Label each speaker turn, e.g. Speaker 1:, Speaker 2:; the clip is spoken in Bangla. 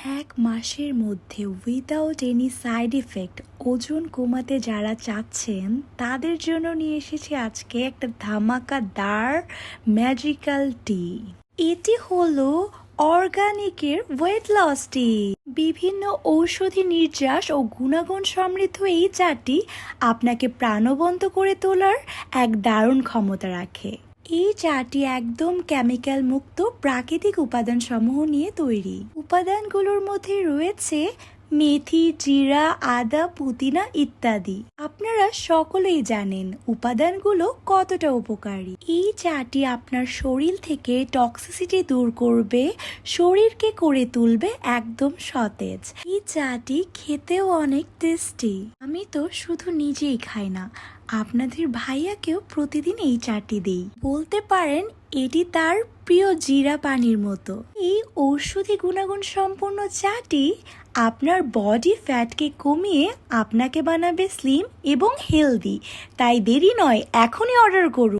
Speaker 1: এক মাসের মধ্যে উইদাউট এনি সাইড ইফেক্ট ওজন কমাতে যারা চাচ্ছেন, তাদের জন্য নিয়ে এসেছি আজকে একটা ধামাকাদার ম্যাজিক্যাল টি এটি হলো অর্গানিকের ওয়েট লস টি বিভিন্ন ঔষধি নির্যাস ও গুণাগুণ সমৃদ্ধ এই চাটি আপনাকে প্রাণবন্ত করে তোলার এক দারুণ ক্ষমতা রাখে। এই চাটি একদম কেমিক্যাল মুক্ত প্রাকৃতিক উপাদান সমূহ নিয়ে তৈরি। উপাদানগুলোর মধ্যে রয়েছে মেথি, জিরা, আদা, পুদিনা ইত্যাদি। আপনারা সকলেই জানেন উপাদানগুলো কতটা উপকারী। এই চাটি আপনার শরীর থেকে টক্সিসিটি দূর করবে, শরীরকে করে তুলবে একদম সতেজ। এই চাটি খেতেও অনেক টেস্টি আমি তো শুধু নিজেই খাই না আপনাদের ভাইয়াকেও প্রতিদিন এই চাটি দেই। বলতে পারেন, এটি তার প্রিয় জিরা পানির মতো। এই ঔষধি গুণাগুণ সম্পন্ন চাটি আপনার বডি ফ্যাটকে কমিয়ে আপনাকে বানাবে স্লিম এবং হেলদি। তাই দেরি নয়, এখনই অর্ডার করুন।